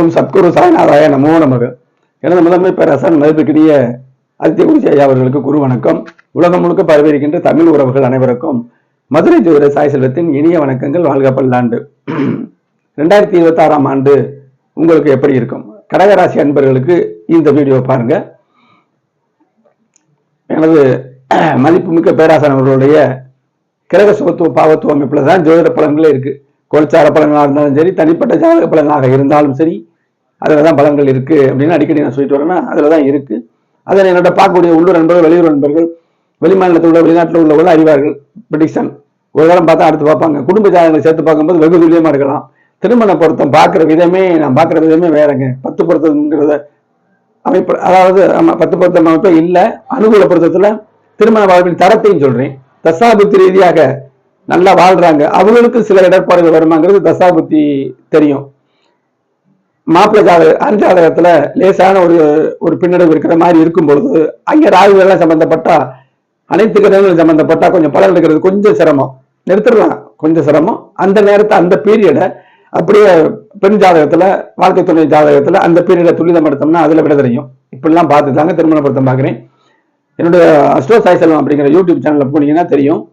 ஓம் சத்குரு சாய்நாதாய நமோ நமக. எனது முதன்மை பேரரசன் மதிப்புக்கினிய அதித்ய குருஜி ஐயா அவர்களுக்கு குரு வணக்கம். உலகம் முழுக்க பரவியிருக்கின்ற தமிழ் உறவுகள் அனைவருக்கும் மதுரை ஜோதிட சாய் செல்வத்தின் இனிய வணக்கங்கள் வாழ்க பல்லாண்டு. ரெண்டாயிரத்தி இருபத்தி ஆறாம் ஆண்டு உங்களுக்கு எப்படி இருக்கும்? கடகராசி அன்பர்களுக்கு இந்த வீடியோ பாருங்க. எனது மதிப்புமிக்க பேராசன் அவர்களுடைய கிரக சுகத்துவ பாவத்துவ அமைப்புல தான் ஜோதிட பலன்களே இருக்குது கோல்சார பலன்களாக இருந்தாலும் சரி தனிப்பட்ட ஜாதக பலனாக இருந்தாலும் சரி அதில் தான் பலன்கள் இருக்குது அப்படின்னு அடிக்கடி நான் சொல்லிட்டு வரேன்னா அதில் தான் இருக்குது அதில் என்னோட பார்க்கக்கூடிய உள்ளூர் நண்பர்கள் வெளியூர் நண்பர்கள் வெளிமாநிலத்தில் உள்ள வெளிநாட்டில் உள்ளவர்கள் அறிவார்கள் ப்ரிடிக்ஷன் ஒரு காலம் பார்த்தா அடுத்து பார்ப்பாங்க. குடும்ப ஜாதகங்களை சேர்த்து பார்க்கும்போது வெகு துல்லியமாக இருக்கலாம். திருமண பொருத்தம் பார்க்குற விதமே நான் பார்க்குற விதமே வேறங்க. பத்து பொருத்தம்ங்கிறத அமைப்பு அதாவது ஆமாம் பத்து பொருத்தம் அமைப்பே இல்லை. அனுகூல பொருத்தத்தில் திருமண வாழ்வின் தரத்தையும் சொல்கிறேன் தசாபுத்தி ரீதியாக நல்லா வாழ்றாங்க. அவங்களுக்கு சில இடர்பாடுகள் வருமாங்கிறது தசாபுத்தி தெரியும். மாப்பிள்ளை ஜாதக அஞ்சு ஜாதகத்துல லேசான ஒரு ஒரு பின்னடைவு இருக்கிற மாதிரி இருக்கும் பொழுது அங்கே ராகுகள் சம்மந்தப்பட்டா சம்பந்தப்பட்டா அனைத்து கிரகங்களும் சம்பந்தப்பட்டா கொஞ்சம் பலன் எடுக்கிறது கொஞ்சம் சிரமம். நிறுத்திடலாம். கொஞ்சம் சிரமம். அந்த நேரத்தை அந்த பீரியடை அப்படியே பெண் ஜாதகத்துல வாழ்க்கை துணை ஜாதகத்துல அந்த பீரியடை துல்லிதம் எடுத்தோம்னா அதுல விட தெரியும். இப்படிலாம் பார்த்து தாங்க திருமண பொருத்தம் பார்க்குறேன். என்னுடைய அஸ்ட்ரோ சாய்சலம் அப்படிங்கிற யூடியூப் சேனலில் போனீங்கன்னா தெரியும்.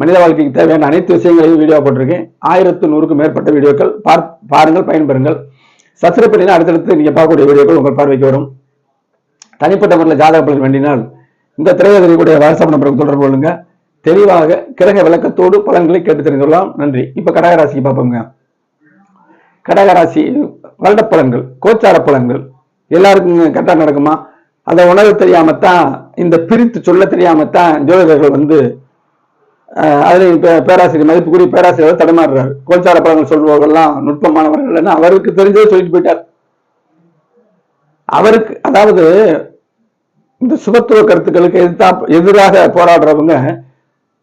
மனித வாழ்க்கைக்கு தேவையான அனைத்து விஷயங்களையும் வீடியோ போட்டிருக்கேன். ஆயிரத்து நூறுக்கும் மேற்பட்ட வீடியோக்கள் பார் பாருங்கள் பயன்பெறுங்கள். சப்ஸ்கிரைப் பண்ணினா அடுத்தடுத்து நீங்கள் பார்க்கக்கூடிய வீடியோக்கள் உங்கள் பார்வைக்கு வரும். தனிப்பட்ட முறையில் ஜாதக பலன் வேண்டினால் இந்த திரையதறிக்கூடிய வாட்ஸ்அப் நம்பருக்கு தொடர்பு கொள்ளுங்க. தெளிவாக கிரக விளக்கத்தோடு பலன்களை கேட்டு தெரிந்து கொள்ளலாம் நன்றி. இப்போ கடகராசிக்கு பார்ப்போங்க கடகராசி வருட பலன்கள் கோச்சார பலன்கள். எல்லாருக்கும் கரெக்டாக நடக்குமா? அதை உணர தெரியாமத்தான் இந்த பிரித்து சொல்ல தெரியாமத்தான் ஜோதிடர்கள் வந்து அதில் பேராசிரியர் மதிப்புக்குரிய பேராசிரியர் தடுமாறுறாரு. கோச்சார படங்கள் சொல்பவர்கள்லாம் நுட்பமானவர்கள் அவருக்கு தெரிஞ்சதை சொல்லிட்டு போயிட்டார். அவருக்கு அதாவது இந்த சுபத்துவ கருத்துக்களுக்கு எதிர்த்தா எதிராக போராடுறவங்க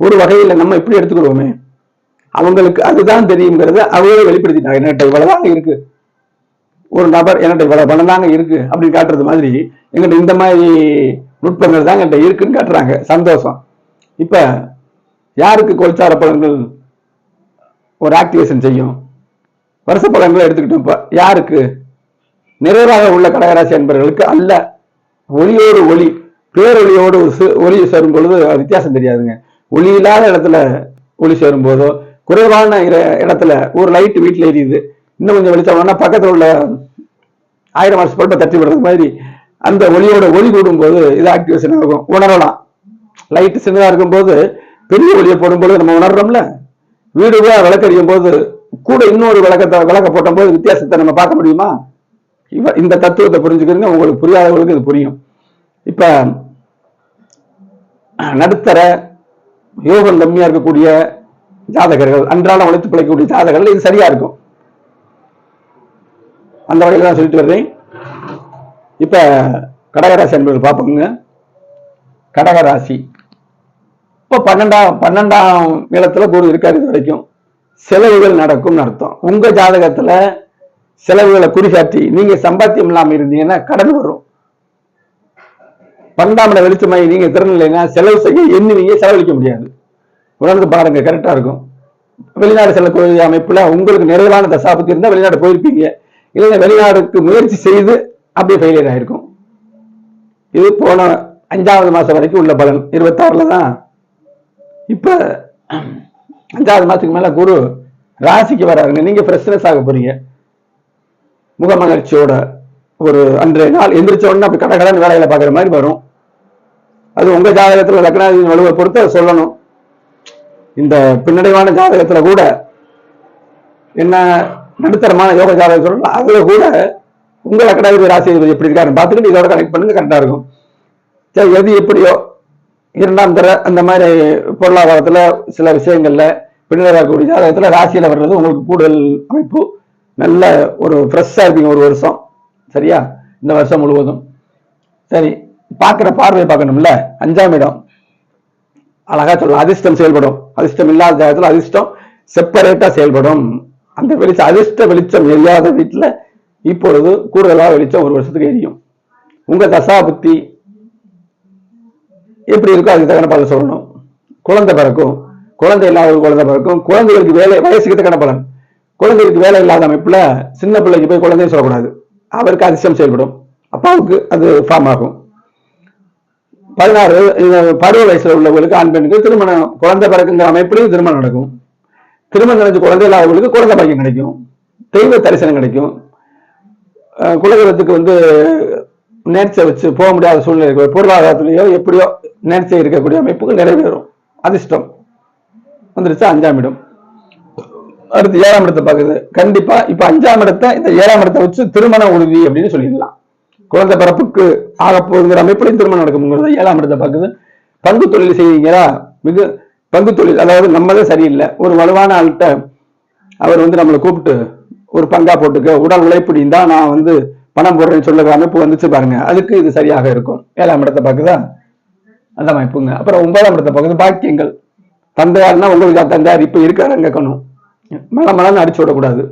ஒரு வகையில் நம்ம இப்படி எடுத்துக்கிடுவோமே அவங்களுக்கு அதுதான் தெரியுங்கிறத அவங்களே வெளிப்படுத்திட்டாங்க என்கிட்ட இவ்வளவுதாங்க இருக்கு? ஒரு நபர் என்கிட்ட இவ்வளவு பணம் தாங்க இருக்கு? அப்படின்னு காட்டுறது மாதிரி எங்கிட்ட இந்த மாதிரி நுட்பங்கள் தான் என்கிட்ட இருக்குன்னு காட்டுறாங்க. சந்தோஷம். இப்போ யாருக்கு கோல்சார பலன்கள் ஒரு ஆக்டிவேஷன் செய்யும்? வருஷ பலன்களை எடுத்துக்கிட்டோம் இப்போ. யாருக்கு? நிறைவாக உள்ள கடகராசி என்பவர்களுக்கு அல்ல. ஒளியோடு ஒளி பேரொளியோடு ஒரு ஒளி சேரும் பொழுது வித்தியாசம் தெரியாதுங்க. ஒளி இல்லாத இடத்துல ஒளி சேரும் போதோ குறைவான இடத்துல ஒரு லைட் வீட்டில் எரியுது. இன்னும் கொஞ்சம் வெளிச்சம் வேணா உள்ள ஆயிரம் வருஷம் பல்பை தட்டி விடுறது மாதிரி அந்த ஒளியோட ஒளி கூடும் போது இது ஆக்டிவேஷன் ஆகும். உணரலாம். லைட்டு சின்னதாக இருக்கும்போது பெரிய ஒளியை போடும்போது நம்ம உணர்றோம்ல? வீடு கூட விளக்கறியும் போது கூட இன்னொரு விளக்கத்தை விளக்க போட்ட போது வித்தியாசத்தை நம்ம பார்க்க முடியுமா? இவ இந்த தத்துவத்தை புரிஞ்சுக்கிறீங்க உங்களுக்கு புரியாதவங்களுக்கு இது புரியும். இப்ப நடுத்தர யோகம் கம்மியா இருக்கக்கூடிய ஜாதகர்கள் அன்றாடம் உழைத்து பிழைக்கக்கூடிய ஜாதகர்கள் இது சரியா இருக்கும். அந்த வகையில் தான் சொல்லிட்டு வர்றேன். இப்ப கடகராசி என்பது பார்ப்போங்க. கடகராசி. இப்போ பன்னெண்டாம் பன்னெண்டாம் நிலத்துல குரு இருக்காரு இது வரைக்கும். செலவுகள் நடக்கும்னு அர்த்தம். உங்க ஜாதகத்துல செலவுகளை குறிகாட்டி நீங்க சம்பாத்தியம் இல்லாமல் இருந்தீங்கன்னா கடன் வரும். பன்னெண்டாம் இட வெளிச்சமாயி நீங்க திறன் இல்லைன்னா செலவு செய்ய எண்ணுவீங்க செலவழிக்க முடியாது. உணர்ந்து பாருங்க கரெக்டா இருக்கும். வெளிநாடு செல்லக்கூடிய அமைப்புல உங்களுக்கு நிறைவான தசாபத்தி இருந்தால் வெளிநாடு போயிருப்பீங்க. இல்லைன்னா வெளிநாடுக்கு முயற்சி செய்து அப்படியே ஃபெயிலியர் ஆயிருக்கும். இது போன அஞ்சாவது மாசம் வரைக்கும் உள்ள பலன். இருபத்தாறுல தான் இப்ப அஞ்சாவது மாசத்துக்கு மேல குரு ராசிக்கு வராருங்க. நீங்க ஃப்ரெஷ்னஸ் ஆக போறீங்க. முகமலர்ச்சியோட ஒரு அன்றைய நாள் எந்திரிச்ச உடனே அப்படி கடகடன் வேலைகளை பார்க்குற மாதிரி வரும். அது உங்க ஜாதகத்துல லக்னாதிபதி வலுவை பொறுத்து சொல்லணும். இந்த பின்னடைவான ஜாதகத்துல கூட என்ன நடுத்தரமான யோக ஜாதகம் சொல்லணும் அதுல கூட உங்க லக்னாதிபதி ராசி எப்படி இருக்காருன்னு பார்த்துக்கிட்டு இதோட கனெக்ட் பண்ணுங்க கரெக்டா இருக்கும். சரி எது எப்படியோ இரண்டாம் தர அந்த மாதிரி பொருளாதாரத்தில் சில விஷயங்களில் பின்னரக்கூடிய ஜாதகத்தில் ராசியில் வர்றது உங்களுக்கு கூடுதல் அமைப்பு. நல்ல ஒரு ஃப்ரெஷ்ஷாக இருப்பீங்க ஒரு வருஷம். சரியா? இந்த வருஷம் முழுவதும். சரி பார்க்குற பார்வையை பார்க்கணும்ல? அஞ்சாம் இடம். அழகா சொல்லலாம் அதிர்ஷ்டம் செயல்படும். அதிர்ஷ்டம் இல்லாத ஜாதகத்தில் அதிர்ஷ்டம் செப்பரேட்டாக செயல்படும். அந்த வெளிச்சம் அதிர்ஷ்ட வெளிச்சம் எரியாத வீட்டில் இப்பொழுது கூடுதலாக வெளிச்சம் ஒரு வருஷத்துக்கு எரியும். உங்கள் தசா புத்தி எப்படி இருக்கோ அதுக்கு தக்கன பலன் சொல்லணும். குழந்தை பிறக்கும். குழந்தை இல்லாத குழந்தை பிறக்கும். குழந்தைகளுக்கு வேலை வயசுக்கு தக்கன பலன். குழந்தைகளுக்கு வேலை இல்லாத அமைப்புல சின்ன பிள்ளைக்கு போய் குழந்தையும் சொல்லக்கூடாது. அவருக்கு அதிசயம் செயல்படும். அப்பாவுக்கு அது ஃபார்ம் ஆகும். பதினாறு இந்த பருவ வயசுல உள்ளவங்களுக்கு ஆண் பெண்ணுக்கு திருமணம். குழந்தை பிறக்குங்கிற அமைப்புலையும் திருமணம் நடக்கும். திருமணம் நடந்து குழந்தை இல்லாதவங்களுக்கு குழந்தை பாக்கியம் கிடைக்கும். தெய்வ தரிசனம் கிடைக்கும். அஹ் குலதெய்வத்துக்கு வந்து நேர்ச்சை வச்சு போக முடியாத சூழ்நிலை பொருளாதாரத்திலேயோ எப்படியோ நேர்ச்சை இருக்கக்கூடிய அமைப்புகள் நிறைவேறும். அதிர்ஷ்டம். வந்துருச்சு? அஞ்சாம் இடம். அடுத்து ஏழாம் இடத்தை பார்க்குது. கண்டிப்பா இப்ப அஞ்சாம் இடத்தை இந்த ஏழாம் இடத்தை வச்சு திருமண உறுதி அப்படின்னு சொல்லிடலாம். குழந்தை பிறப்புக்கு ஆகப்போகுங்கிற அமைப்புலையும் திருமணம் நடக்குங்கிறது ஏழாம் இடத்தை பார்க்குது. பங்கு தொழில் செய்வீங்களா மிக பங்கு தொழில் அதாவது நம்மளே சரியில்லை. ஒரு வலுவான ஆள்கிட்ட அவர் வந்து நம்மளை கூப்பிட்டு ஒரு பங்கா போட்டுக்க உடல் உழைப்பு தான் நான் வந்து பணம் போடுறேன்னு சொல்லுற அமைப்பு வந்துச்சு பாருங்க. அதுக்கு இது சரியாக இருக்கும். ஏழாம் இடத்தை பார்க்குதா? அந்த அமைப்புங்க. அப்புறம் ஒன்பதாம் இடத்த பகுதி பாக்கியங்கள். தந்தையார்னா உங்களுக்கு தந்தையார் இப்ப இருக்காரு கேட்கணும் மலை மலன்னு அடிச்சு விடக்கூடாது.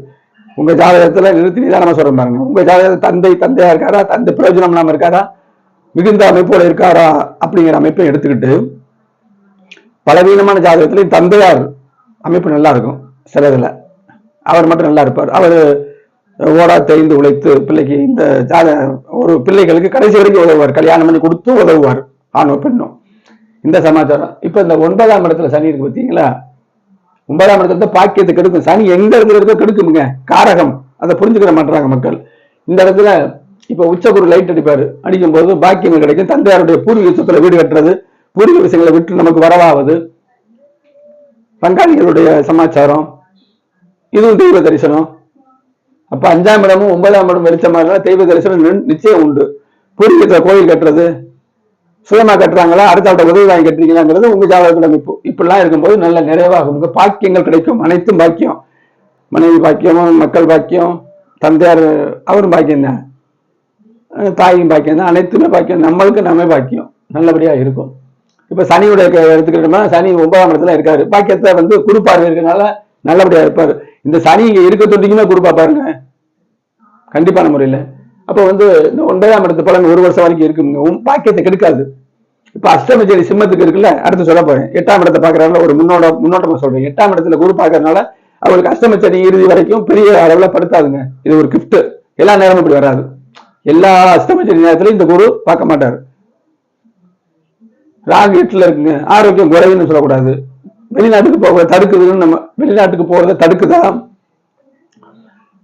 உங்க ஜாதகத்துல நிறுத்தி நிதானமா நம்ம பாருங்க. உங்க ஜாதகத்துல தந்தை தந்தையா இருக்காரா? தந்தை பிரயோஜனம் இல்லாம இருக்காரா? மிகுந்த அமைப்போட இருக்காரா? அப்படிங்கிற அமைப்பை எடுத்துக்கிட்டு பலவீனமான ஜாதகத்திலையும் தந்தையார் அமைப்பு நல்லா இருக்கும் சில இதில். அவர் மட்டும் நல்லா இருப்பார். அவர் ஓடா தேய்ந்து உழைத்து பிள்ளைக்கு இந்த ஜாத ஒரு பிள்ளைகளுக்கு கடைசி வரைக்கும் உதவுவார். கல்யாணம் பண்ணி கொடுத்து உதவுவார். ஆணோ பெண்ணோ. இந்த சமாச்சாரம். இப்போ இந்த ஒன்பதாம் இடத்துல சனி இருக்கு பார்த்தீங்களா ஒன்பதாம் இடத்துல பாக்கியத்தை கெடுக்கும். சனி எங்க இருக்கிறதோ இருக்கோ கெடுக்குமுங்க. காரகம். அதை புரிஞ்சுக்கிற மாட்டாங்க மக்கள். இந்த இடத்துல இப்போ உச்சகுரு லைட் அடிப்பார். அடிக்கும் போது பாக்கியங்கள் கிடைக்கும். தந்தையாருடைய பூர்வீக சொத்துல வீடு கட்டுறது பூர்வீக விஷயங்களை விட்டு நமக்கு வரவாவது. பங்காளிகளுடைய சமாச்சாரம். இதுவும் தெய்வ தரிசனம். அப்ப அஞ்சாம் இடமும் ஒன்பதாம் இடம் வெளிச்சமா இருந்தா தெய்வ தரிசனம் நிச்சயம் உண்டு. பூர்வீகத்தில் கோயில் கட்டுறது சுயமா கட்டுறாங்களா? அடுத்த ஆட்ட உதவி வாங்கி கட்டுறீங்களாங்கிறது உங்க ஜாதகத்துல அமைப்பு. இப்படிலாம் இருக்கும்போது நல்ல நிறைவாகும். உங்க பாக்கியங்கள் கிடைக்கும். அனைத்தும் பாக்கியம். மனைவி பாக்கியம் மக்கள் பாக்கியம் தந்தையார் அவரும் பாக்கியம் தான். தாயும் பாக்கியம் தான். அனைத்துமே பாக்கியம். நம்மளுக்கு நம்ம பாக்கியம். நல்லபடியா இருக்கும். இப்ப சனியுடைய க- எடுத்துக்கிட்டோம்னா சனி ஒன்பதாம் இடத்துல இருக்காரு. பாக்கியத்தை வந்து குருப்பார்வை இருக்கிறனால நல்லபடியா இருப்பாரு. இந்த சனி இங்க இருக்க தொட்டிக்குமே குருப்பா பாருங்க கண்டிப்பான முறையில். அப்போ வந்து இந்த ஒன்பதாம் இடத்து பலன் ஒரு வருஷம் வரைக்கும் இருக்குங்க உன் பாக்கியத்தை கெடுக்காது. இப்போ அஷ்டமச்சேரி சிம்மத்துக்கு இருக்குல்ல அடுத்து சொல்ல போறேன். எட்டாம் இடத்தை பாக்குறாங்க ஒரு முன்னோட முன்னோட்டமா சொல்றேன். எட்டாம் இடத்துல குரு பாக்குறதுனால அவருக்கு அஷ்டமச்சேரி இறுதி வரைக்கும் பெரிய அளவுல படுத்தாதுங்க. இது ஒரு கிஃப்ட் எல்லா நேரமும் இப்படி வராது. எல்லா அஷ்டமச்சேரி நேரத்திலும் இந்த குரு பார்க்க மாட்டார். ராகு எட்டுல இருக்குங்க. ஆரோக்கியம் குறைவுன்னு சொல்லக்கூடாது. வெளிநாட்டுக்கு போக தடுக்குதுன்னு நம்ம வெளிநாட்டுக்கு போறதை தடுக்குதா?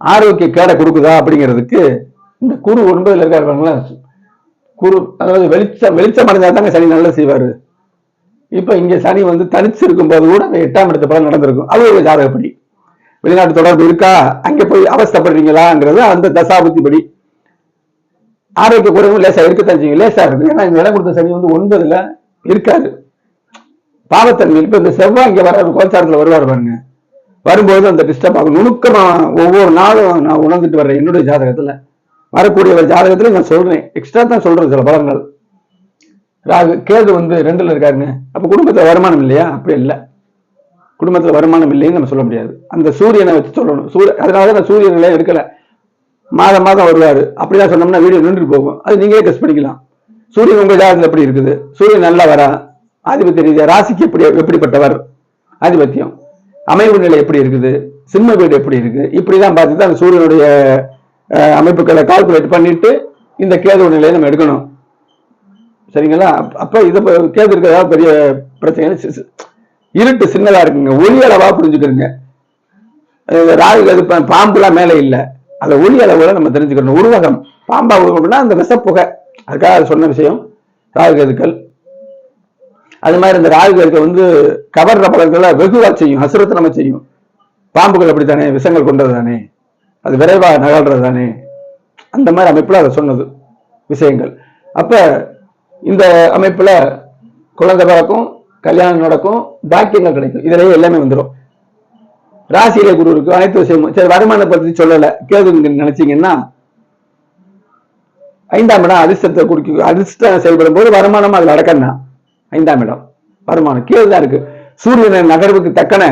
ஆரோக்கிய கேடை கொடுக்குதா அப்படிங்கிறதுக்கு இந்த குரு ஒன்பதுல இருக்காருங்களா குரு அதாவது வெளிச்சம் வெளிச்சம் அடைஞ்சா தாங்க சனி நல்லா செய்வாரு. இப்ப இங்க சனி வந்து தனிச்சு இருக்கும்போது கூட அந்த எட்டாம் இடத்து படம் நடந்திருக்கும். அது ஒரு ஜாதகப்படி. வெளிநாட்டு தொடர்பு இருக்கா? அங்க போய் அவஸ்தப்படுறீங்களாங்கிறது அந்த தசாபுத்தி படி ஆரோக்கிய குறைவு லேசா இருக்கத்தான் செய்யும். லேசா இருக்கு ஏன்னா இந்த இடம் கொடுத்த சனி வந்து ஒன்பதுல இருக்காரு. பாவத்தன்மை இப்ப இந்த செவ்வாய் இங்க வர கோச்சாரத்துல வருவார் பாருங்க. வரும்போது அந்த டிஸ்டர்ப் ஆகும். நுணுக்கமா ஒவ்வொரு நாளும் நான் உணர்ந்துட்டு வர்றேன் என்னுடைய ஜாதகத்துல. வரக்கூடிய ஒரு ஜாதகத்துல நான் சொல்றேன். எக்ஸ்ட்ரா தான் சொல்றேன் சில பலன்கள். ராகு கேது வந்து ரெண்டுல இருக்காருங்க. அப்ப குடும்பத்துல வருமானம் இல்லையா? அப்படி இல்லை. குடும்பத்துல வருமானம் இல்லைன்னு நம்ம சொல்ல முடியாது. அந்த சூரியனை வச்சு சொல்லணும். சூரிய அதனால நான் சூரிய எடுக்கல. மாதம் மாதம் வருவாரு. அப்படிதான் சொன்னோம்னா வீடியோ நின்று போகும். அது நீங்களே டெஸ்ட் பண்ணிக்கலாம். சூரியன் உங்க ஜாதகத்துல எப்படி இருக்குது? சூரியன் நல்லா வரா? ஆதிபத்திய ரீதியா ராசிக்கு எப்படி எப்படிப்பட்டவர்? ஆதிபத்தியம். அமைவு நிலை எப்படி இருக்குது? சிம்ம வீடு எப்படி இருக்கு? இப்படிதான் பார்த்துட்டு அந்த சூரியனுடைய அமைப்புகளை கால்குலேட் பண்ணிட்டு இந்த கேது நிலையை நம்ம எடுக்கணும். சரிங்களா? அப்போ அப்ப இது கேது இருக்கிறதா பெரிய பிரச்சனை இருட்டு சின்னதா இருக்குங்க. ஒளி அளவா புரிஞ்சுக்கிறங்க ராகு அது பாம்புலாம் மேலே இல்லை. அந்த ஒளி அளவுல நம்ம தெரிஞ்சுக்கணும் உருவகம். பாம்பா உருவகம்னா அந்த விஷப்புகை அதுக்காக சொன்ன விஷயம். ராகு கதுக்கள். அது மாதிரி இந்த ராகு கதுக்கள் வந்து கவர்ற பலன்களை வெகுவா செய்யும். அசுரத்தை நம்ம செய்யும். பாம்புகள் அப்படித்தானே? விஷங்கள் கொண்டது தானே அது விரைவாக நகழ்றது தானே? அந்த மாதிரி அமைப்புல அதை சொன்னது விஷயங்கள். அப்ப இந்த அமைப்புல குழந்தை பிறக்கும் கல்யாணம் நடக்கும் பாக்கியங்கள் கிடைக்கும். இதுலயே எல்லாமே வந்துடும் ராசியில குரு இருக்கு அனைத்து விஷயமும். சரி வருமான பத்தி சொல்லல. கேது நினைச்சீங்கன்னா ஐந்தாம் இடம் அதிர்ஷ்டத்தை குறிக்க அதிர்ஷ்டம் செயல்படும் போது வருமானம் அதுல அடக்கம் ஐந்தாம் இடம். வருமானம். கேது தான் இருக்கு. சூரியன் நகர்வுக்கு தக்கன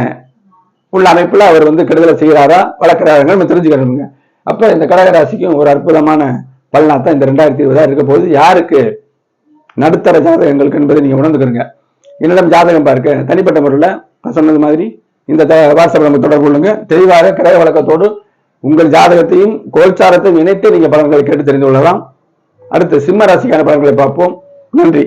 உள்ள அமைப்புல அவர் வந்து கெடுதலை செய்கிறாரா வளர்க்கிறாருங்க நம்ம தெரிஞ்சுக்கணுங்க. அப்ப இந்த கடகராசிக்கும் ஒரு அற்புதமான பலனாத்தான் இந்த ரெண்டாயிரத்தி இருபதா இருக்க போது யாருக்கு நடுத்தர ஜாதகங்களுக்கு என்பதை நீங்க உணர்ந்துக்கிறீங்க என்னிடம் ஜாதகம் பார்க்க தனிப்பட்ட முறையில் நான் சொன்னது மாதிரி இந்த வாட்ஸ்அப் நம்ம தொடர்பு கொள்ளுங்க. தெளிவாக கிரக வழக்கத்தோடு உங்கள் ஜாதகத்தையும் கோல்சாரத்தையும் இணைத்து நீங்க பலன்களை கேட்டு தெரிந்து கொள்ளலாம். அடுத்து சிம்ம ராசிக்கான பலன்களை பார்ப்போம். நன்றி.